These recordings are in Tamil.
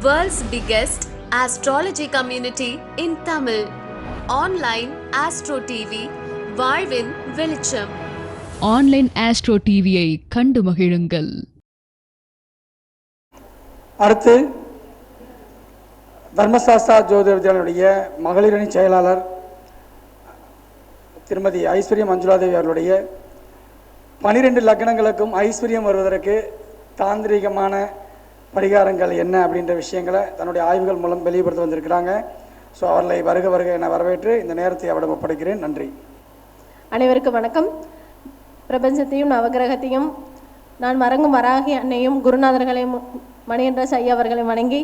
World's biggest astrology community in Tamil. Online Astro TV, வாழ்வின் வெளிச்சம் ஆன்லைன் ஆஸ்ட்ரோ டிவியை கண்டு மகிழுங்கள் அடுத்து தர்மசாஸ்திரா ஜோதிட வித்யாலயுடைய மகளிரணி செயலாளர் திருமதி ஐஸ்வர்யம் மஞ்சுளாதேவி அவர்களுடைய பனிரெண்டு லக்னங்களுக்கும் ஐஸ்வர்யம் வருவதற்கு தாந்திரிகமான பரிகாரங்கள் என்ன அப்படின்ற விஷயங்களை தன்னுடைய ஆய்வுகள் மூலம் வெளிப்படுத்த வந்திருக்கிறாங்க. ஸோ அவர்களை வருக வருக என வரவேற்று இந்த நேரத்தை அவரிடம் ஒப்படைக்கிறேன். நன்றி. அனைவருக்கும் வணக்கம். பிரபஞ்சத்தையும் நவகிரகத்தையும் நான் மறங்கும் வராகி அன்னையும் குருநாதர்களையும் மணிகண்டராஜ் ஐயா அவர்களையும் வணங்கி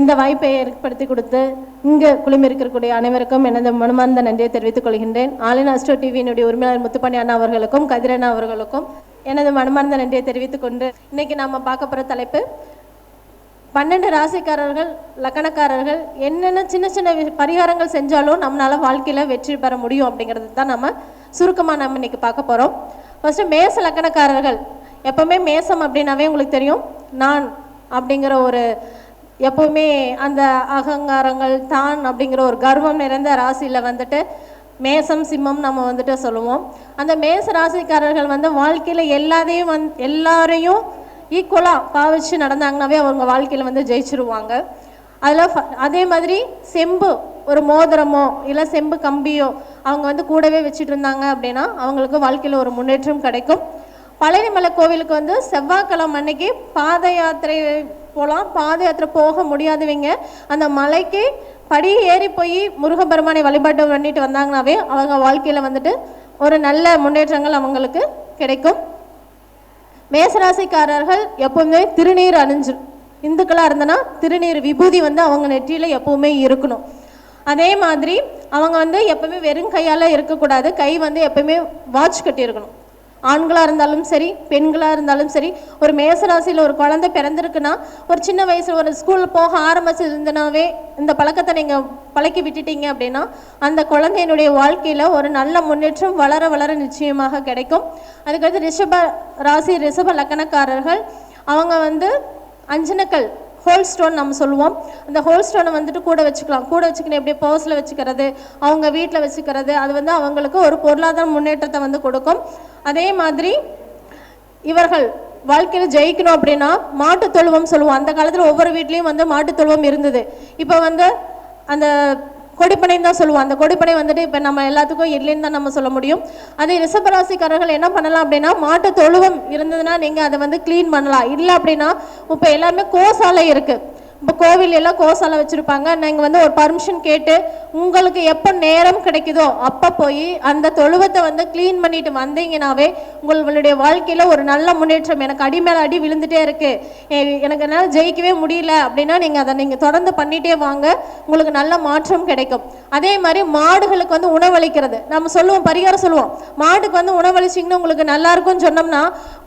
இந்த வாய்ப்பை ஏற்படுத்தி கொடுத்து இங்கு குழுமிருக்கக்கூடிய அனைவருக்கும் எனது மனமார்ந்த நன்றியை தெரிவித்துக் கொள்கின்றேன். ஆலின் அஸ்ட்ரோ டிவியினுடைய உரிமையாளர் முத்துப்பாண்டி அண்ணா அவர்களுக்கும் கதிரண்ணா அவர்களுக்கும் எனது மனமார்ந்த நன்றியை தெரிவித்துக் கொண்டு இன்னைக்கு நாம பார்க்க போகிற தலைப்பு பன்னெண்டு ராசிக்காரர்கள் லக்கணக்காரர்கள் என்னென்ன சின்ன சின்ன பரிகாரங்கள் செஞ்சாலும் நம்மளால் வாழ்க்கையில் வெற்றி பெற முடியும் அப்படிங்கிறது தான் நம்ம சுருக்கமாக நம்ம இன்னைக்கு பார்க்க போகிறோம் ஃபஸ்ட்டு மேச லக்கணக்காரர்கள். எப்போவுமே மேசம் அப்படின்னாவே உங்களுக்கு தெரியும். நான் அப்படிங்கிற ஒரு எப்போவுமே அந்த அகங்காரங்கள் தான் அப்படிங்கிற ஒரு கர்வம் நிறைந்த ராசியில் வந்துட்டு மேசம் சிம்மம் நம்ம வந்துட்டு சொல்லுவோம். அந்த மேச ராசிக்காரர்கள் வந்து வாழ்க்கையில் எல்லாத்தையும் வந் எல்லாரையும் ஈக்குவலாக பாவிச்சு நடந்தாங்கனாவே அவங்க வாழ்க்கையில் வந்து ஜெயிச்சிருவாங்க. அதில் அதே மாதிரி செம்பு ஒரு மோதிரமோ இல்லை செம்பு கம்பியோ அவங்க வந்து கூடவே வச்சுட்டு இருந்தாங்க அப்படின்னா அவங்களுக்கு வாழ்க்கையில் ஒரு முன்னேற்றம் கிடைக்கும். பழனிமலை கோவிலுக்கு வந்து செவ்வாய்க்கிழமை அன்னைக்கு பாத யாத்திரை போகலாம் பாத யாத்திரை போக முடியாதவங்க அந்த மலைக்கு படி ஏறி போய் முருகபெருமானை வழிபாட்டு பண்ணிட்டு வந்தாங்கனாவே அவங்க வாழ்க்கையில் வந்துட்டு ஒரு நல்ல முன்னேற்றங்கள் அவங்களுக்கு கிடைக்கும். மேசராசிக்காரர்கள் எப்பவுமே திருநீர் அணிஞ்சு இந்துக்களாக இருந்தனா திருநீர் விபூதி வந்து அவங்க நெற்றியில் எப்பவுமே இருக்கணும். அதே மாதிரி அவங்க வந்து எப்பவுமே வெறும் கையால் இருக்கக்கூடாது கை வந்து எப்பவுமே வாட்ச் கட்டியிருக்கணும். ஆண்களாக இருந்தாலும் சரி பெண்களாக இருந்தாலும் சரி ஒரு மேசராசியில் ஒரு குழந்தை பிறந்திருக்குன்னா ஒரு சின்ன வயசில் ஒரு ஸ்கூல் போக ஆரம்பிச்சிருந்தனாவே இந்த பழக்கத்தை நீங்கள் பழக்கி விட்டுட்டீங்க அப்படின்னா அந்த குழந்தையினுடைய வாழ்க்கையில் ஒரு நல்ல முன்னேற்றம் வளர வளர நிச்சயமாக கிடைக்கும். அதுக்கடுத்து ரிஷப ராசி ரிஷப லக்கணக்காரர்கள் அவங்க வந்து அஞ்சனக்கல் ஹோல் ஸ்டோன் நம்ம சொல்லுவோம். அந்த ஹோல் ஸ்டோனை வந்துட்டு கூட வச்சுக்கலாம். கூட வச்சுக்கணும் எப்படி பர்ஸில் வச்சுக்கிறது அவங்க வீட்டில் வச்சுக்கிறது அது வந்து அவங்களுக்கு ஒரு பொருளாதார முன்னேற்றத்தை வந்து கொடுக்கும். அதே மாதிரி இவர்கள் வாழ்க்கையில் ஜெயிக்கணும் அப்படின்னா மாட்டு தொழுவம் சொல்லுவோம். அந்த காலத்தில் ஒவ்வொரு வீட்லேயும் வந்து மாட்டு தொழுவம் இருந்தது. இப்போ வந்து அந்த கொடிப்பனைன்னு தான் சொல்லுவோம். அந்த கொடிப்பனை வந்துட்டு இப்போ நம்ம எல்லாத்துக்கும் இல்லைன்னு தான் நம்ம சொல்ல முடியும். அதே ரிஷபராசிக்காரர்கள் என்ன பண்ணலாம் அப்படின்னா மாட்டு தொழுவம் இருந்ததுன்னா நீங்கள் அதை வந்து க்ளீன் பண்ணலாம். இல்லை அப்படின்னா இப்போ எல்லாருமே கோசாலை இருக்குது இப்போ கோவில் எல்லாம் கோசாலை வச்சுருப்பாங்க. நீங்கள் வந்து ஒரு பர்மிஷன் கேட்டு உங்களுக்கு எப்போ நேரம் கிடைக்குதோ அப்போ போய் அந்த தொழுவத்தை வந்து க்ளீன் பண்ணிட்டு வந்தீங்கனாவே உங்களுடைய வாழ்க்கையில் ஒரு நல்ல முன்னேற்றம். எனக்கு அடி மேலே அடி விழுந்துட்டே இருக்குது எனக்கு என்னால் ஜெயிக்கவே முடியல அப்படின்னா நீங்கள் அதை நீங்கள் தொடர்ந்து பண்ணிட்டே வாங்க. உங்களுக்கு நல்ல மாற்றம் கிடைக்கும். அதே மாதிரி மாடுகளுக்கு வந்து உணவளிக்கிறது. நம்ம சொல்லுவோம் பரிகாரம் சொல்லுவோம். மாடுக்கு வந்து உணவளிச்சிங்கன்னா உங்களுக்கு நல்லா இருக்கும்னு சொன்னோம்னா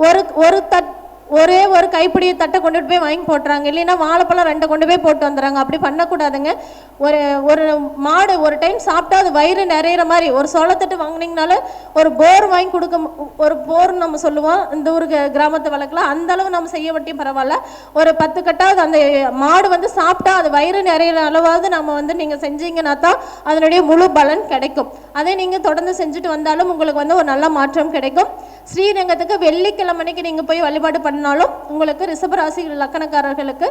ஒரு ஒரு தட் ஒரே ஒரு கைப்பிடி தட்டை கொண்டுட்டு போய் வாங்கி போட்டுறாங்க. இல்லைன்னா வாழைப்பழம் ரெண்டை கொண்டு போய் போட்டு வந்துடுறாங்க. அப்படி பண்ணக்கூடாதுங்க. ஒரு ஒரு மாடு ஒரு டைம் சாப்பிட்டா அது வயிறு நிறையிற மாதிரி. ஒரு சோளத்தட்டு வாங்கினீங்கனால ஒரு போர் வாங்கி கொடுக்க மு- ஒரு போர்னு நம்ம சொல்லுவோம். இந்த ஊர் க- கிராமத்து வழக்கில் அந்த அளவு நம்ம செய்ய வட்டியும் பரவாயில்ல. ஒரு பத்து கட்டாவது அந்த மாடு வந்து சாப்பிட்டா அது வயிறு நிறையிற அளவாவது நம்ம வந்து நீங்கள் செஞ்சீங்கன்னா தான் அதனுடைய முழு பலன் கிடைக்கும். அதே நீங்கள் தொடர்ந்து செஞ்சுட்டு வந்தாலும் உங்களுக்கு வந்து ஒரு நல்ல மாற்றம் கிடைக்கும். ஸ்ரீரங்கத்துக்கு வெள்ளிக்கிழமைக்கு நீங்கள் போய் வழிபாடு பண்ணாலும் உங்களுக்கு ரிஷபராசி லக்கணக்காரர்களுக்கு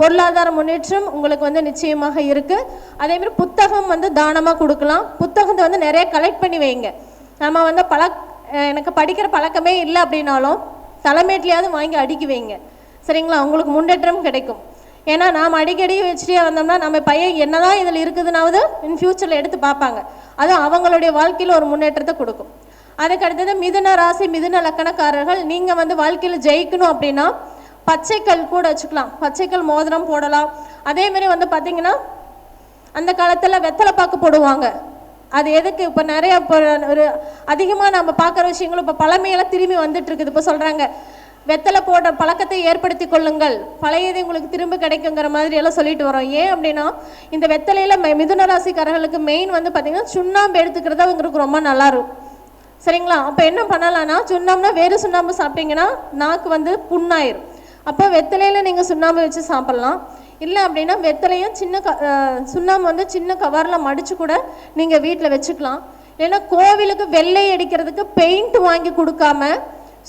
பொருளாதார முன்னேற்றம் உங்களுக்கு வந்து நிச்சயமாக இருக்குது அதே மாதிரி புத்தகம் வந்து தானமாக கொடுக்கலாம். புத்தகத்தை வந்து நிறைய கலெக்ட் பண்ணி வைங்க. நம்ம வந்து பழக் எனக்கு படிக்கிற பழக்கமே இல்லை அப்படின்னாலும் தலைமேட்லையாவது வாங்கி அடுக்கி வைங்க. சரிங்களா? உங்களுக்கு முன்னேற்றம் கிடைக்கும். ஏன்னா நாம் அடிக்கடி வச்சுட்டே வந்தோம்னா நம்ம பையன் என்னதான் இதில் இருக்குதுனாவது இன் ஃபியூச்சரில் எடுத்து பார்ப்பாங்க. அது அவங்களுடைய வாழ்க்கையில் ஒரு முன்னேற்றத்தை கொடுக்கும். அதுக்கு அடுத்தது மிதுன ராசி மிதுன லக்கணக்காரர்கள். நீங்கள் வந்து வாழ்க்கையில் ஜெயிக்கணும் அப்படின்னா பச்சைக்கல் கூட வச்சுக்கலாம். பச்சைக்கல் மோதிரம் போடலாம். அதே மாதிரி வந்து பார்த்தீங்கன்னா அந்த காலத்தில் வெத்தலை பாக்கு போடுவாங்க. அது எதுக்கு? இப்போ நிறைய இப்போ ஒரு அதிகமாக நம்ம பார்க்குற விஷயங்களும் இப்போ பழமையெல்லாம் திரும்பி வந்துட்டு இருக்குது. இப்போ சொல்கிறாங்க வெத்தலை போடுற பழக்கத்தை ஏற்படுத்தி கொள்ளுங்கள். பழையது உங்களுக்கு திரும்ப கிடைக்குங்கிற மாதிரி எல்லாம் சொல்லிட்டு வரோம். ஏன் அப்படின்னா இந்த வெத்தலையில மெ- மிதுன ராசிக்காரர்களுக்கு மெயின் வந்து பார்த்திங்கன்னா சுண்ணாம்பு எடுத்துக்கிறது அவங்களுக்கு ரொம்ப நல்லா இருக்கும். சரிங்களா? அப்போ என்ன பண்ணலாம்னா சுண்ணாம்புனா வேறு சுண்ணாம்பு சாப்பிட்டீங்கன்னா நாக்கு வந்து புண்ணாயிரும். அப்போ வெத்தலையில் நீங்கள் சுண்ணாம்பு வச்சு சாப்பிட்லாம். இல்லை அப்படின்னா வெத்தலையும் சின்ன க சுண்ணாம்பு வந்து சின்ன கவரில் மடித்து கூட நீங்கள் வீட்டில் வச்சுக்கலாம். ஏன்னா கோவிலுக்கு வெள்ளை அடிக்கிறதுக்கு பெயிண்ட் வாங்கி கொடுக்காம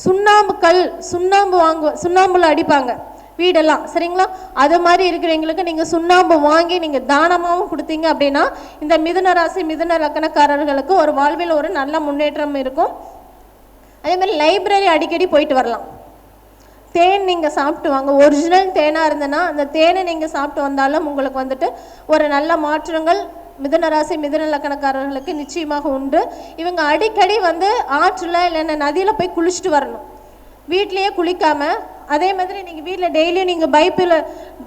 சுண்ணாம்பு கல் சுண்ணாம்பு வாங்கு சுண்ணாம்புல அடிப்பாங்க. வீடெல்லாம். சரிங்களா? அது மாதிரி இருக்கிறவங்களுக்கு நீங்கள் சுண்ணாம்பு வாங்கி நீங்கள் தானமாகவும் கொடுத்தீங்க அப்படின்னா இந்த மிதுன ராசி மிதுன லக்கணக்காரர்களுக்கு ஒரு வாழ்வில் ஒரு நல்ல முன்னேற்றம் இருக்கும். அதே மாதிரி லைப்ரரி அடிக்கடி போயிட்டு வரலாம். தேன் நீங்கள் சாப்பிட்டு வாங்க. ஒரிஜினல் தேனாக இருந்ததுன்னா அந்த தேனை நீங்கள் சாப்பிட்டு வந்தாலும் உங்களுக்கு வந்துட்டு ஒரு நல்ல மாற்றங்கள் மிதுன ராசி மிதுன லக்கணக்காரர்களுக்கு நிச்சயமாக உண்டு. இவங்க அடிக்கடி வந்து ஆற்றில் இல்லைன்னா நதியில் போய் குளிச்சுட்டு வரணும். வீட்லேயே குளிக்காமல் அதே மாதிரி நீங்கள் வீட்டில் டெய்லியும் நீங்கள் பைப்பில்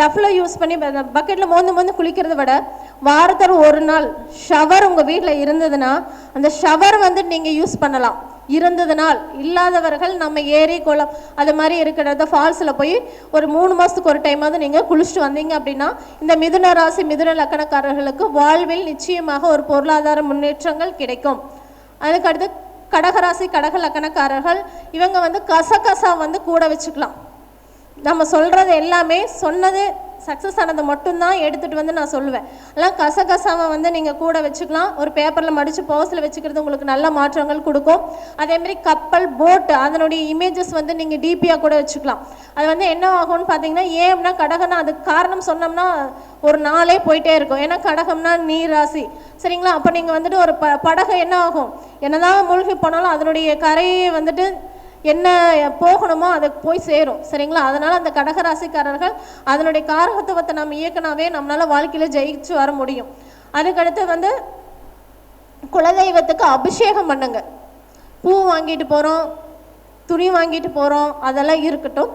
டஃப்பில் யூஸ் பண்ணி பக்கெட்டில் மோந்து மோந்து குளிக்கிறத விட வாரத்தில் ஒரு நாள் ஷவர் உங்கள் வீட்டில் இருந்ததுன்னா அந்த ஷவர் வந்து நீங்கள் யூஸ் பண்ணலாம். இருந்ததுனால் இல்லாதவர்கள் நம்ம ஏரி குளம் அது மாதிரி இருக்கிறத ஃபால்ஸில் போய் ஒரு மூணு மாதத்துக்கு ஒரு டைமாவது நீங்கள் குளிச்சுட்டு வந்தீங்க அப்படின்னா இந்த மிதுன ராசி மிதுன லக்கணக்காரர்களுக்கு வாழ்வில் நிச்சயமாக ஒரு பொருளாதார முன்னேற்றங்கள் கிடைக்கும். அதுக்கடுத்து கடகராசி கடக லக்கணக்காரர்கள் இவங்க வந்து கசகசா வந்து கூட வச்சுக்கலாம். நம்ம சொல்கிறது எல்லாமே சொன்னது சக்ஸஸ் ஆனது மட்டும்தான் எடுத்துகிட்டு வந்து நான் சொல்லுவேன். எல்லாம் கசகசாவை வந்து நீங்கள் கூட வச்சுக்கலாம். ஒரு பேப்பரில் மடித்து பர்ஸில் வச்சுக்கிறது உங்களுக்கு நல்ல மாற்றங்கள் கொடுக்கும். அதேமாரி கப்பல் போட்டு அதனுடைய இமேஜஸ் வந்து நீங்கள் டிபியாக கூட வச்சுக்கலாம். அது வந்து என்ன ஆகும்னு பார்த்தீங்கன்னா ஏன்னா கடகம்னா அதுக்கு காரணம் சொன்னோம்னா ஒரு நாளே போயிட்டே இருக்கும். ஏன்னா கடகம்னா நீர் ராசி சரிங்களா? அப்போ நீங்கள் வந்துட்டு ஒரு ப படகு என்ன ஆகும்? என்னதான் மூழ்கி போனாலும் அதனுடைய கரையை வந்துட்டு என்ன போகணுமோ அதை போய் சேரும். சரிங்களா? அதனால் அந்த கடகராசிக்காரர்கள் அதனுடைய காரகத்துவத்தை நம்ம இயக்கினாவே நம்மளால் வாழ்க்கையில் ஜெயிச்சு வர முடியும். அதுக்கடுத்து வந்து குலதெய்வத்துக்கு அபிஷேகம் பண்ணுங்க. பூ வாங்கிட்டு போகிறோம் துணி வாங்கிட்டு போகிறோம் அதெல்லாம் இருக்கட்டும்.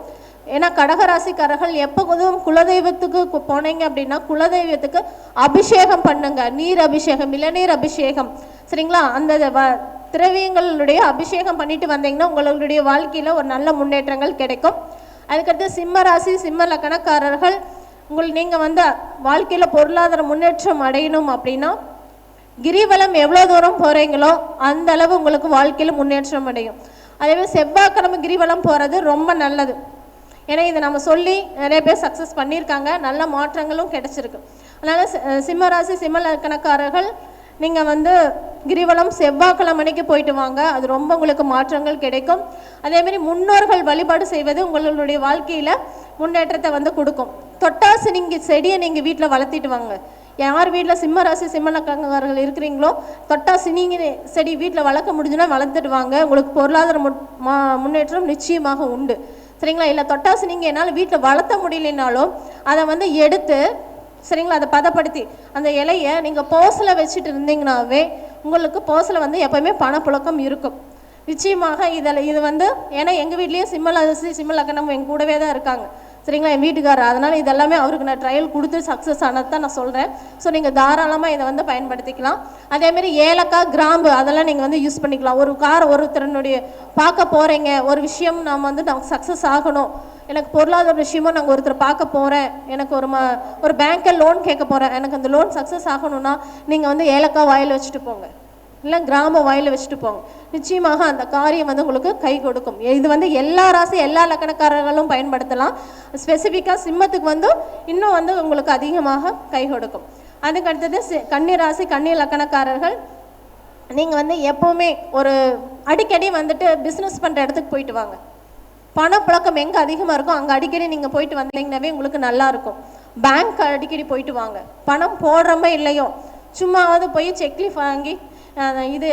ஏன்னா கடகராசிக்காரர்கள் எப்போதும் குலதெய்வத்துக்கு போனீங்க அப்படின்னா குலதெய்வத்துக்கு அபிஷேகம் பண்ணுங்க. நீர் அபிஷேகம் இளநீர் அபிஷேகம். சரிங்களா? அந்த வ- திரவியங்களுடைய அபிஷேகம் பண்ணிட்டு வந்தீங்கன்னா உங்களுடைய வாழ்க்கையில் ஒரு நல்ல முன்னேற்றங்கள் கிடைக்கும். அதுக்கடுத்து சிம்ம ராசி சிம்ம லக்கணக்காரர்கள் உங்கள் நீங்கள் வந்து வாழ்க்கையில் பொருளாதார முன்னேற்றம் அடையணும் அப்படின்னா கிரிவலம் எவ்வளோ தூரம் போகிறீங்களோ அந்த அளவு உங்களுக்கு வாழ்க்கையில் முன்னேற்றம் அடையும். அதே மாதிரி செவ்வாய்க்கிழமை கிரிவலம் போகிறது ரொம்ப நல்லது. ஏன்னா இதை நம்ம சொல்லி நிறைய பேர் சக்ஸஸ் பண்ணியிருக்காங்க. நல்ல மாற்றங்களும் கிடைச்சிருக்கு. அதனால் சிம்மராசி சிம்ம லக்கணக்காரர்கள் நீங்கள் வந்து கிரிவலம் செவ்வாய்க்கிழமைக்கு போயிட்டு வாங்க. அது ரொம்ப உங்களுக்கு மாற்றங்கள் கிடைக்கும். அதேமாரி முன்னோர்கள் வழிபாடு செய்வது உங்களுடைய வாழ்க்கையில் முன்னேற்றத்தை வந்து கொடுக்கும். தொட்டாசு நீங்கள் செடியை நீங்கள் வீட்டில் வளர்த்திட்டு வாங்க. யார் வீட்டில் சிம்ம ராசி இருக்கிறீங்களோ தொட்டாசு நீங்கள் செடி வீட்டில் வளர்க்க முடிஞ்சுன்னா வளர்த்துட்டு வாங்க. உங்களுக்கு பொருளாதார மா- முன்னேற்றம் நிச்சயமாக உண்டு. சரிங்களா? இல்லை தொட்டாசு நீங்கள் என்னால் வீட்டில் வளர்த்த முடியலனாலும் அதை வந்து எடுத்து சரிங்களா? அதை பதப்படுத்தி அந்த இலையை நீங்கள் போஸில் வச்சுட்டு இருந்தீங்கனாவே உங்களுக்கு போஸில் வந்து எப்போயுமே பணப்புழக்கம் இருக்கும். நிச்சயமாக இதில் இது வந்து ஏன்னா எங்கள் வீட்லேயும் சிம்மல் அரிசி சிம்மல் லக்கணம் எங்கள் கூடவே தான் இருக்காங்க. சரிங்களா? என் வீட்டுக்காரர். அதனால் இதெல்லாமே அவருக்கு நான் ட்ரையல் கொடுத்து சக்ஸஸ் ஆனது தான் நான் சொல்கிறேன் ஸோ நீங்கள் தாராளமாக இதை வந்து பயன்படுத்திக்கலாம். அதேமாரி ஏலக்காய் கிராம்பு அதெல்லாம் நீங்கள் வந்து யூஸ் பண்ணிக்கலாம். ஒரு கார் ஒருத்தரனுடைய பார்க்க போகிறீங்க ஒரு விஷயம் நாம் வந்து நான் சக்ஸஸ் ஆகணும். எனக்கு பொருளாதார விஷயமா நாங்கள் ஒருத்தர் பார்க்க போகிறேன் எனக்கு ஒரு ம ஒரு பேங்க்கில் லோன் கேட்க போகிறேன் எனக்கு அந்த லோன் சக்ஸஸ் ஆகணும்னா நீங்கள் வந்து ஏலக்காய் வாயில் வச்சுட்டு போங்க. இல்லை கிராம வாயில் வச்சுட்டு போங்க. நிச்சயமாக அந்த காரியம் வந்து உங்களுக்கு கை கொடுக்கும். இது வந்து எல்லா ராசி எல்லா லக்கணக்காரர்களும் பயன்படுத்தலாம். ஸ்பெசிஃபிக்காக சிம்மத்துக்கு வந்து இன்னும் வந்து உங்களுக்கு அதிகமாக கை கொடுக்கும். அதுக்கு அடுத்தது சி- கன்னி ராசி கன்னி லக்கணக்காரர்கள். நீங்கள் வந்து எப்போவுமே ஒரு அடிக்கடி வந்துட்டு பிஸ்னஸ் பண்ணுற இடத்துக்கு போயிட்டு வாங்க. பணப்புழக்கம் எங்கே அதிகமாக இருக்கோ அங்கே அடிக்கடி நீங்கள் போயிட்டு வந்தீங்கன்னாவே உங்களுக்கு நல்லா இருக்கும். பேங்க் அடிக்கடி போயிட்டு வாங்க. பணம் போடுறோமோ இல்லையோ சும்மாவது போய் செக்லீஃப் வாங்கி இது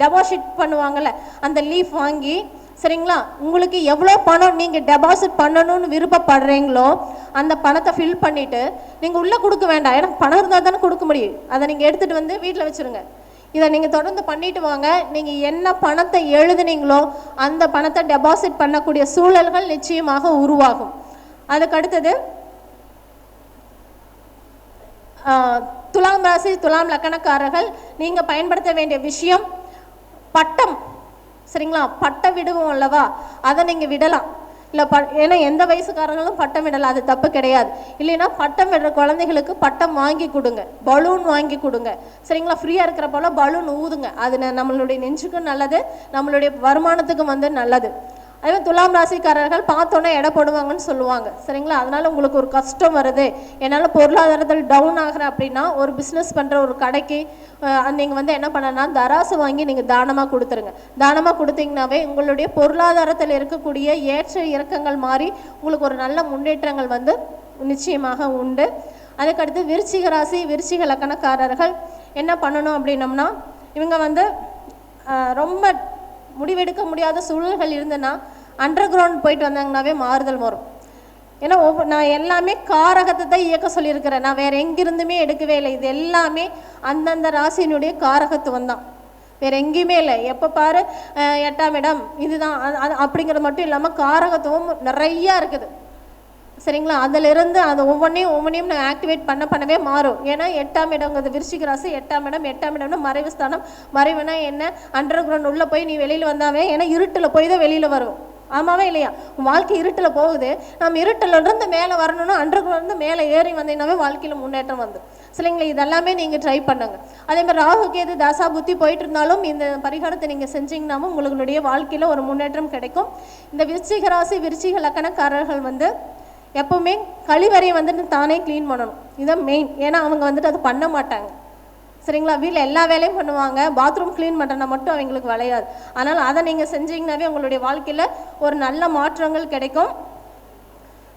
டெபாசிட் பண்ணுவாங்கள்ல அந்த லீஃப் வாங்கி சரிங்களா? உங்களுக்கு எவ்வளோ பணம் நீங்கள் டெபாசிட் பண்ணணும்னு விருப்பப்படுறீங்களோ அந்த பணத்தை ஃபில் பண்ணிவிட்டு நீங்கள் உள்ளே கொடுக்க வேண்டாம். ஏன்னா பணம் இருந்தால் தானே கொடுக்க முடியும். அதை நீங்கள் எடுத்துகிட்டு வந்து வீட்டில் வச்சுருங்க. இதை நீங்கள் தொடர்ந்து பண்ணிட்டு வாங்க. நீங்கள் என்ன பணத்தை எழுதுனீங்களோ அந்த பணத்தை டெபாசிட் பண்ணக்கூடிய சூழல்கள் நிச்சயமாக உருவாகும். அதுக்கு அடுத்தது துலாம் ராசி துலாம் லக்கணக்காரர்கள் நீங்கள் பயன்படுத்த வேண்டிய விஷயம் பட்டம். சரிங்களா? பட்டம் விடுவோம் அல்லவா? அதை நீங்கள் விடலாம். இல்லை ப ஏன்னா எந்த வயசுக்காரங்களும் பட்டம் விடலாம். அது தப்பு கிடையாது. இல்லைன்னா பட்டம் விடுற குழந்தைகளுக்கு பட்டம் வாங்கி கொடுங்க. பலூன் வாங்கி கொடுங்க. சரிங்களா? ஃப்ரீயாக இருக்கிற போல பலூன் ஊதுங்க. அது நம்மளுடைய நெஞ்சுக்கும் நல்லது நம்மளுடைய வருமானத்துக்கும் வந்து நல்லது. அதே மாதிரி துலாம் ராசிக்காரர்கள் பார்த்தோன்னே எடை போடுவாங்கன்னு சொல்லுவாங்க. சரிங்களா? அதனால உங்களுக்கு ஒரு கஷ்டம் வருது. என்னால் பொருளாதாரத்தில் டவுன் ஆகிற அப்படின்னா ஒரு பிஸ்னஸ் பண்ணுற ஒரு கடைக்கு நீங்கள் வந்து என்ன பண்ணனா தராசு வாங்கி நீங்கள் தானமாக கொடுத்துருங்க. தானமாக கொடுத்தீங்கனாவே உங்களுடைய பொருளாதாரத்தில் இருக்கக்கூடிய ஏற்ற இறக்கங்கள் மாறி உங்களுக்கு ஒரு நல்ல முன்னேற்றங்கள் வந்து நிச்சயமாக உண்டு. அதுக்கடுத்து விருச்சிக ராசி விருச்சிக லக்கணக்காரர்கள் என்ன பண்ணணும் அப்படின்னம்னா இவங்க வந்து ரொம்ப முடிவெடுக்க முடியாத சூழல்கள் இருந்ததுன்னா அண்டர் கிரவுண்ட் போயிட்டு வந்தாங்கன்னாவே மாறுதல் வரும். ஏன்னா ஒவ்வொரு நான் எல்லாமே காரகத்தை தான் இயக்க சொல்லியிருக்கிறேன். நான் வேற எங்கிருந்துமே எடுக்கவே இல்லை. இது எல்லாமே அந்தந்த ராசியினுடைய காரகத்துவம் தான். வேற எங்கேயுமே இல்லை. எப்போ பாரு அஹ், எட்டாம் இடம் இதுதான். அப்படிங்கிறது மட்டும் இல்லாமல் காரகத்துவம் நிறையா இருக்குது. சரிங்களா? அதிலிருந்து அதை ஒவ்வொன்றையும் ஒவ்வொன்றையும் நான் ஆக்டிவேட் பண்ண பண்ணவே மாறும். ஏன்னா எட்டாம் இடங்கிறது விருச்சிக ராசி எட்டாம் இடம் எட்டாம் இடம்னு மறைவு ஸ்தானம். மறைவுனா என்ன? அண்டர் கிரவுண்ட் உள்ளே போய் நீ வெளியில் வந்தாவே ஏன்னா இருட்டில் போய் தான் வெளியில் வரும். ஆமாவே இல்லையா? வாழ்க்கை இருட்டில் போகுது. நம்ம இருட்டில் இருந்து மேலே வரணும்னா அண்டர் கிரவுண்ட் மேலே ஏறி வந்தீங்கன்னாவே வாழ்க்கையில் முன்னேற்றம் வந்து. சரிங்களா? இதெல்லாமே நீங்கள் ட்ரை பண்ணுங்க. அதே மாதிரி ராகு கேது தசா புத்தி போயிட்டு இருந்தாலும் இந்த பரிகாரத்தை நீங்கள் செஞ்சீங்கன்னாவும் உங்களுடைய வாழ்க்கையில் ஒரு முன்னேற்றம் கிடைக்கும். இந்த விருச்சிக ராசி விருச்சிக லக்கணக்காரர்கள் வந்து எப்போவுமே கழிவறையை வந்துட்டு தானே க்ளீன் பண்ணணும். இதுதான் மெயின் ஏன்னா அவங்க வந்துட்டு அதை பண்ண மாட்டாங்க. சரிங்களா? வீட்டில் எல்லா வேலையும் பண்ணுவாங்க. பாத்ரூம் க்ளீன் பண்ணுறனா மட்டும் அவங்களுக்கு விளையாது. அதனால் அதை நீங்கள் செஞ்சீங்கன்னாவே உங்களுடைய வாழ்க்கையில் ஒரு நல்ல மாற்றங்கள் கிடைக்கும்.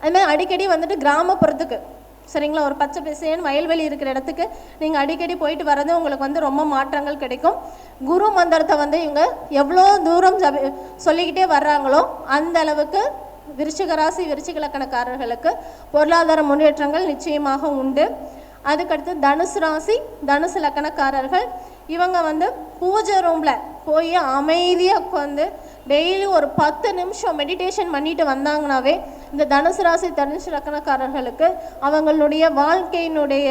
அதுமாதிரி அடிக்கடி வந்துட்டு கிராமப்புறத்துக்கு சரிங்களா? ஒரு பச்சை பசேன்னு வயல்வெளி இருக்கிற இடத்துக்கு நீங்கள் அடிக்கடி போயிட்டு வர்றது உங்களுக்கு வந்து ரொம்ப மாற்றங்கள் கிடைக்கும். குரு மந்திரத்தை வந்து இவங்க எவ்வளோ தூரம் சொல்லிக்கிட்டே வர்றாங்களோ அந்த அளவுக்கு விருச்சிக ராசி விருச்சிக லக்கணக்காரர்களுக்கு பொருளாதார முன்னேற்றங்கள் நிச்சயமாக உண்டு. அதுக்கடுத்து தனுசு ராசி தனுசு லக்கணக்காரர்கள். இவங்க வந்து பூஜை ரூமில் போய் அமைதியாக உட்காந்து டெய்லி ஒரு பத்து நிமிஷம் மெடிடேஷன் பண்ணிட்டு வந்தாங்கனாவே இந்த தனுசு ராசி தனுசு லக்கணக்காரர்களுக்கு அவங்களுடைய வாழ்க்கையினுடைய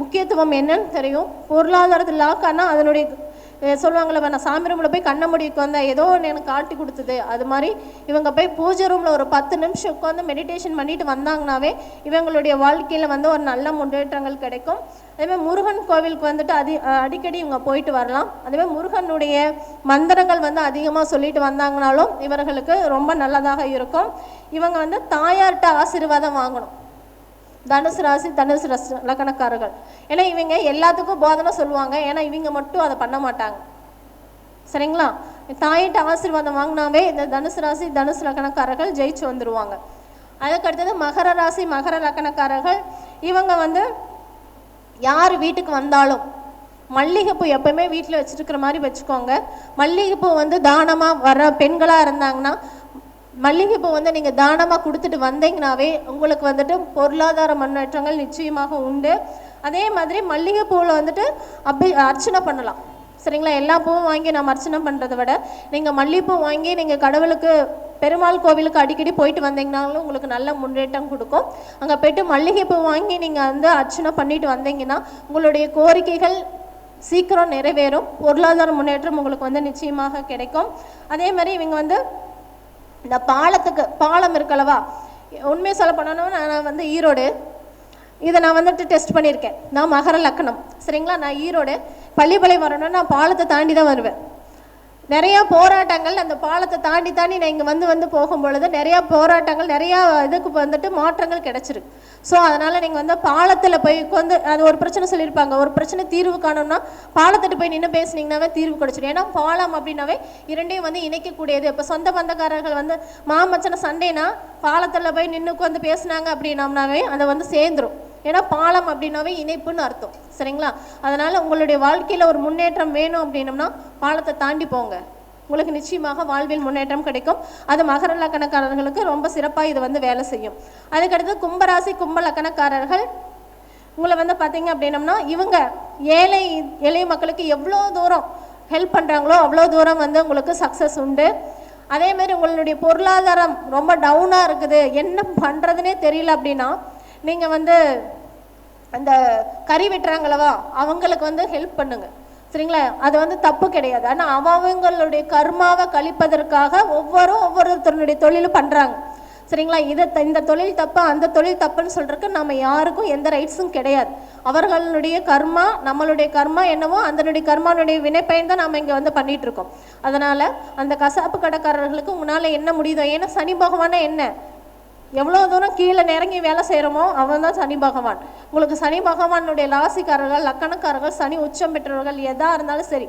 முக்கியத்துவம் என்னன்னு தெரியும். பொருளாதாரத்தில் லாக் ஆனால் அதனுடைய அஹ் நான் சாமி ரூமில் போய் கண்ண மூடி உட்காந்தேன் ஏதோ ஒன்று எனக்கு காட்டி கொடுத்தது. அது மாதிரி இவங்க போய் பூஜை ரூமில் ஒரு பத்து நிமிஷம் உட்காந்து மெடிடேஷன் பண்ணிட்டு வந்தாங்கனாவே இவங்களுடைய வாழ்க்கையில் வந்து ஒரு நல்ல முன்னேற்றங்கள் கிடைக்கும். அதேமாதிரி முருகன் கோவிலுக்கு வந்துட்டு அதி அடிக்கடி இவங்க போயிட்டு வரலாம். அதேமாதிரி முருகனுடைய மந்திரங்கள் வந்து அதிகமாக சொல்லிட்டு வந்தாங்கனாலும் இவர்களுக்கு ரொம்ப நல்லதாக இருக்கும். இவங்க வந்து தாயார்கிட்ட ஆசீர்வாதம் வாங்கணும். தனுசு ராசி தனுசு ரச லக்கணக்காரர்கள். ஏன்னா இவங்க எல்லாத்துக்கும் போதனை சொல்லுவாங்க. ஏன்னா இவங்க மட்டும் அதை பண்ண மாட்டாங்க. சரிங்களா? தாயிட்ட ஆசீர்வாதம் வாங்கினாவே இந்த தனுசு ராசி தனுசு லக்கணக்காரர்கள் ஜெயிச்சு வந்துருவாங்க. அதுக்கு அடுத்தது மகர ராசி மகர லக்கணக்காரர்கள். இவங்க வந்து யார் வீட்டுக்கு வந்தாலும் மல்லிகைப்பூ எப்பவுமே வீட்டில் வச்சுருக்கிற மாதிரி வச்சுக்கோங்க. மல்லிகைப்பூ வந்து தானமாக வர பெண்களாக இருந்தாங்கன்னா மல்லிகைப்பூ வந்து நீங்கள் தானமாக கொடுத்துட்டு வந்தீங்கனாவே உங்களுக்கு வந்துட்டு பொருளாதார முன்னேற்றங்கள் நிச்சயமாக உண்டு. அதே மாதிரி மல்லிகைப்பூவில் வந்துட்டு அப்படி அர்ச்சனை பண்ணலாம். சரிங்களா? எல்லா பூவும் வாங்கி நம்ம அர்ச்சனை பண்ணுறதை விட நீங்கள் மல்லிகைப்பூ வாங்கி நீங்கள் கடவுளுக்கு பெருமாள் கோவிலுக்கு அடிக்கடி போயிட்டு வந்தீங்கனாலும் உங்களுக்கு நல்ல முன்னேற்றம் கொடுக்கும். அங்கே போயிட்டு மல்லிகைப்பூ வாங்கி நீங்கள் வந்து அர்ச்சனை பண்ணிட்டு வந்தீங்கன்னா உங்களுடைய கோரிக்கைகள் சீக்கிரம் நிறைவேறும். பொருளாதார முன்னேற்றம் உங்களுக்கு வந்து நிச்சயமாக கிடைக்கும். அதே மாதிரி இவங்க வந்து இந்த பாலத்துக்கு பாலம் இருக்கலவா உண்மையை சொல்ல போனோன்னா நான் வந்து ஈரோடு. இதை நான் வந்துட்டு டெஸ்ட் பண்ணியிருக்கேன். நான் மகர லக்கணம். சரிங்களா? நான் ஈரோடு. பள்ளிப்பாளையம் வரணும்னா நான் பாலத்தை தாண்டி தான் வருவேன். நிறையா போராட்டங்கள் அந்த பாலத்தை தாண்டி தாண்டி நான் இங்கே வந்து வந்து போகும் பொழுது நிறையா போராட்டங்கள் நிறையா இதுக்கு வந்துட்டு மாற்றங்கள் கிடச்சிருக்கு. ஸோ அதனால் நீங்கள் வந்து பாலத்தில் போய் உட்காந்து அது ஒரு பிரச்சனை சொல்லியிருப்பாங்க. ஒரு பிரச்சனை தீர்வு காணும்னா பாலத்திட்டு போய் நின்று பேசுனீங்கன்னாவே தீர்வு கிடச்சிடும் ஏன்னா பாலம் அப்படின்னாவே இரண்டையும் வந்து இணைக்கக்கூடியது. இப்போ சொந்த பந்தக்காரர்கள் வந்து மாமச்சனை சண்டைனா பாலத்தில் போய் நின்று உட்காந்து பேசுனாங்க அப்படின்னம்னாவே அதை வந்து சேர்ந்துரும். ஏன்னா பாலம் அப்படின்னாவே இணைப்புன்னு அர்த்தம். சரிங்களா? அதனால் உங்களுடைய வாழ்க்கையில் ஒரு முன்னேற்றம் வேணும் அப்படின்னம்னா பாலத்தை தாண்டி போங்க. உங்களுக்கு நிச்சயமாக வாழ்வில் முன்னேற்றம் கிடைக்கும். அது மகர லக்கணக்காரர்களுக்கு ரொம்ப சிறப்பாக இது வந்து வேலை செய்யும். அதுக்கடுத்து கும்பராசி கும்ப லக்கணக்காரர்கள். உங்களை வந்து பார்த்தீங்க அப்படின்னம்னா இவங்க ஏழை எளிய மக்களுக்கு எவ்வளோ தூரம் ஹெல்ப் பண்ணுறாங்களோ அவ்வளோ தூரம் வந்து உங்களுக்கு சக்ஸஸ் உண்டு. அதே மாதிரி உங்களுடைய பொருளாதாரம் ரொம்ப டவுனாக இருக்குது. என்ன பண்ணுறதுனே தெரியல அப்படின்னா நீங்கள் வந்து அந்த கறி வெட்டுறாங்களவா அவங்களுக்கு வந்து ஹெல்ப் பண்ணுங்க. சரிங்களா? அது வந்து தப்பு கிடையாது. ஆனால் அவங்களுடைய கர்மாவை கழிப்பதற்காக ஒவ்வொரு ஒவ்வொருத்தருடைய தொழிலும் பண்ணுறாங்க சரிங்களா? இதை த- இந்த தொழில் தப்பு அந்த தொழில் தப்புன்னு சொல்கிறதுக்கு நம்ம யாருக்கும் எந்த ரைட்ஸும் கிடையாது. அவர்களுடைய கர்மா நம்மளுடைய கர்மா என்னவோ அதனுடைய கர்மானுடைய வினைப்பயன் தான் நம்ம இங்கே வந்து பண்ணிகிட்ருக்கோம் அதனால் அந்த கசாப்பு கடைக்காரர்களுக்கு உன்னால் என்ன முடியுதோ ஏன்னா சனி பகவானா என்ன? எவ்வளோ தூரம் கீழே நிறங்கி வேலை செய்கிறோமோ அவன் தான் சனி பகவான். உங்களுக்கு சனி பகவானுடைய ராசிக்காரர்கள் லக்கணக்காரர்கள் சனி உச்சம் பெற்றவர்கள் எதாக இருந்தாலும் சரி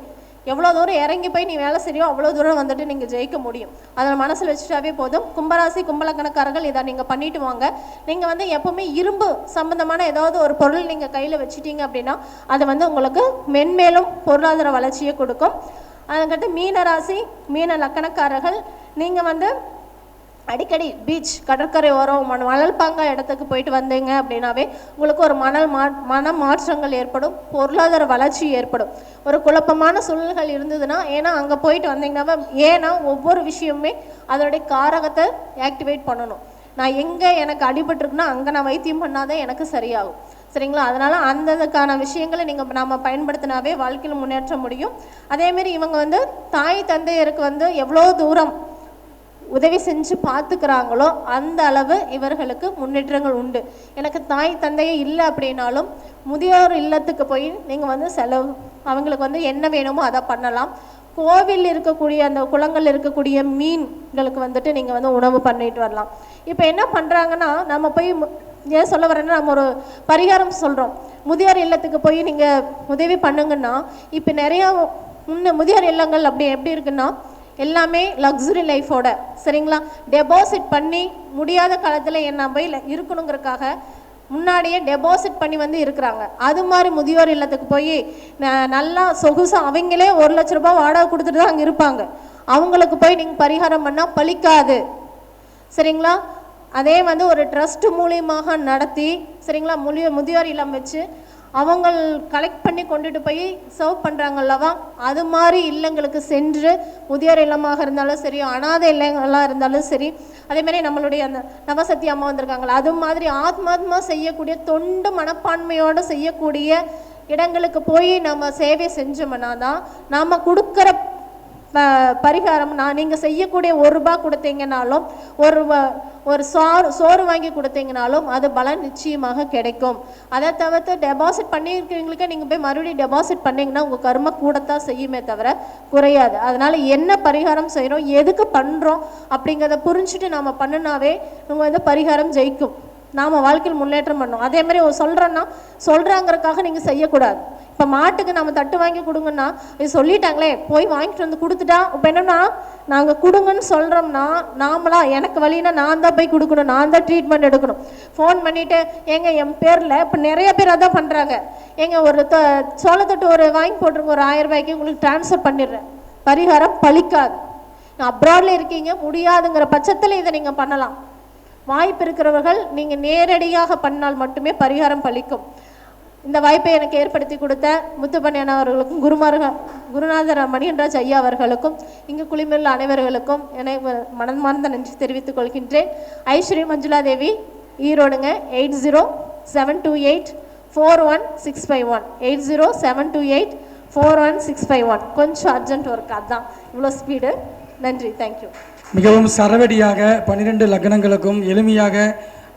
எவ்வளோ தூரம் இறங்கி போய் நீ வேலை செய்யோ அவ்வளோ தூரம் வந்துட்டு நீங்கள் ஜெயிக்க முடியும். அதை மனசில் வச்சுட்டாவே போதும். கும்பராசி கும்பலக்கணக்காரர்கள் இதை நீங்கள் பண்ணிட்டு வாங்க. நீங்கள் வந்து எப்போவுமே இரும்பு சம்பந்தமான ஏதாவது ஒரு பொருள் நீங்கள் கையில் வச்சிட்டீங்க அப்படின்னா அது வந்து உங்களுக்கு மென்மேலும் பொருளாதார வளர்ச்சியை கொடுக்கும். அதுக்கிட்ட மீன ராசி மீன லக்கணக்காரர்கள் நீங்கள் வந்து அடிக்கடி பீச் கடற்கரை ஓரம் மண் மணல்பாங்கா இடத்துக்கு போயிட்டு வந்தீங்க அப்படின்னாவே உங்களுக்கு ஒரு மணல் மா மன மாற்றங்கள் ஏற்படும் பொருளாதார வளர்ச்சி ஏற்படும். ஒரு குழப்பமான சூழல்கள் இருந்ததுன்னா ஏன்னா அங்கே போயிட்டு வந்தீங்கன்னா ஏன்னா ஒவ்வொரு விஷயமுமே அதனுடைய காரகத்தை ஆக்டிவேட் பண்ணணும். நான் எங்கே எனக்கு அடிபட்டுருக்குன்னா அங்கே நான் வைத்தியம் பண்ணாதான் எனக்கு சரியாகும். சரிங்களா? அதனால் அந்ததுக்கான விஷயங்களை நீங்கள் நம்ம பயன்படுத்தினாவே வாழ்க்கையில் முன்னேற்ற முடியும். அதேமாரி இவங்க வந்து தாய் தந்தையருக்கு வந்து எவ்வளோ தூரம் உதவி செஞ்சு பார்த்துக்கிறாங்களோ அந்த அளவு இவர்களுக்கு முன்னேற்றங்கள் உண்டு. எனக்கு தாய் தந்தையே இல்லை அப்படின்னாலும் முதியோர் இல்லத்துக்கு போய் நீங்கள் வந்து செலவு அவங்களுக்கு வந்து என்ன வேணுமோ அதை பண்ணலாம். கோவில் இருக்கக்கூடிய அந்த குளங்கள் இருக்கக்கூடிய மீன்களுக்கு வந்துட்டு நீங்கள் வந்து உணவு பண்ணிட்டு வரலாம். இப்போ என்ன பண்ணுறாங்கன்னா நம்ம போய் மு- ஏன் சொல்ல வரேன்னா நம்ம ஒரு பரிகாரம் சொல்கிறோம் முதியோர் இல்லத்துக்கு போய் நீங்கள் உதவி பண்ணுங்கன்னா இப்போ நிறையா முன்ன முதியோர் இல்லங்கள் அப்படி எப்படி இருக்குன்னா எல்லாமே லக்ஸுரி லைஃபோட சரிங்களா? டெபாசிட் பண்ணி முடியாத காலத்தில் என்ன போய் இருக்கணுங்கிறதுக்காக முன்னாடியே டெபாசிட் பண்ணி வந்து இருக்கிறாங்க. அது மாதிரி முதியோர் இல்லத்துக்கு போய் நல்லா சொகுசாக அவங்களே ஒரு லட்ச ரூபாய் வாடகை கொடுத்துட்டு தான் அங்கே இருப்பாங்க. அவங்களுக்கு போய் நீங்கள் பரிகாரம் பண்ணால் பலிக்காது சரிங்களா? அதே வந்து ஒரு ட்ரஸ்ட் மூலியமாக நடத்தி சரிங்களா? முதியோர் இல்லம் வச்சு அவங்க கலெக்ட் பண்ணி கொண்டுட்டு போய் சர்வ் பண்ணுறாங்கல்லவா அது மாதிரி இல்லங்களுக்கு சென்று முதியோர் இல்லமாக இருந்தாலும் சரி அனாதை இல்லங்களாக இருந்தாலும் சரி அதேமாதிரி நம்மளுடைய அந்த நவசக்தி அம்மா வந்திருக்காங்களா அது மாதிரி ஆத்மாத்மா செய்யக்கூடிய தொண்டு மனப்பான்மையோடு செய்யக்கூடிய இடங்களுக்கு போய் நம்ம சேவை செஞ்சோம்னா தான் நாம் கொடுக்குற பரிகாரம் நான் நீங்கள் செய்யக்கூடிய ஒரு ரூபாய் கொடுத்தீங்கனாலும் ஒரு ஒரு சோறு சோறு வாங்கி கொடுத்தீங்கனாலும் அது பலன் நிச்சயமாக கிடைக்கும். அதை தவிர்த்து டெபாசிட் பண்ணியிருக்கிறவங்களுக்கு நீங்கள் போய் மறுபடியும் டெபாசிட் பண்ணிங்கன்னா உங்கள் கர்ம கூடத்தான் செய்யுமே தவிர குறையாது. அதனால் என்ன பரிகாரம் செய்கிறோம் எதுக்கு பண்ணுறோம் அப்படிங்கிறத புரிஞ்சுட்டு நாம் பண்ணினாவே நம்ம வந்து பரிகாரம் ஜெயிக்கும். நாம் வாழ்க்கையில் முன்னேற்றம் பண்ணோம். அதே மாதிரி சொல்கிறோன்னா சொல்கிறாங்கிறதுக்காக நீங்கள் செய்யக்கூடாது. இப்போ மாட்டுக்கு நம்ம தட்டு வாங்கி கொடுங்கன்னா இது சொல்லிட்டாங்களே போய் வாங்கிட்டு வந்து கொடுத்துட்டா இப்போ என்னன்னா நாங்கள் கொடுங்கன்னு சொல்கிறோம்னா நாமளா எனக்கு வழின்னா நான் தான் போய் கொடுக்கணும் நான் தான் ட்ரீட்மெண்ட் எடுக்கணும். ஃபோன் பண்ணிவிட்டு ஏங்க என் பேரில் இப்போ நிறைய பேர் அதான் பண்ணுறாங்க ஏங்க ஒரு த சோளத்தட்டு ஒரு வாங்கி போட்டுருங்க ஒரு ஆயிரம் ரூபாய்க்கு உங்களுக்கு ட்ரான்ஸ்ஃபர் பண்ணிடுறேன். பரிகாரம் பலிக்காது அப்ராடில் இருக்கீங்க முடியாதுங்கிற பட்சத்தில் இதை நீங்கள் பண்ணலாம். வாய்ப்பு இருக்கிறவர்கள் நீங்கள் நேரடியாக பண்ணால் மட்டுமே பரிகாரம் பழிக்கும். இந்த வாய்ப்பை எனக்கு ஏற்படுத்தி கொடுத்த முத்துப்பண்ணியன் அவர்களுக்கும் குருமார்கள் குருநாதர் மணிகன்ராஜ் ஐயா அவர்களுக்கும் இங்கு குளிமில் அனைவர்களுக்கும் என மனமார்ந்த நன்றி தெரிவித்துக் கொள்கின்றேன். Aishwari Manjula Devi ஈரோடுங்க eight zero seven two eight four one six five one. Eight zero seven two eight four one six five one. கொஞ்சம் அர்ஜென்ட் ஒர்க் அதுதான் இவ்வளோ ஸ்பீடு. நன்றி. தேங்க்யூ. மிகவும் சரவடியாக பன்னிரெண்டு லக்னங்களுக்கும் எளிமையாக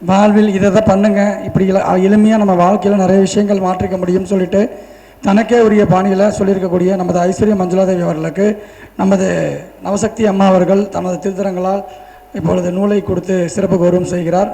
வாழ்வில் இதை தான் பண்ணுங்கள் இப்படி எளிமையாக நம்ம வாழ்க்கையில் நிறைய விஷயங்கள் மாற்றிக்க முடியும்னு சொல்லிட்டு தனக்கே உரிய பாணியில் சொல்லியிருக்கக்கூடிய நமது ஐஸ்வர்ய மஞ்சுளாதேவி அவர்களுக்கு நமது நவசக்தி அம்மா அவர்கள் தமது திருத்தரங்களால் இப்பொழுது நூலை கொடுத்து சிறப்பு கௌரவம் செய்கிறார்.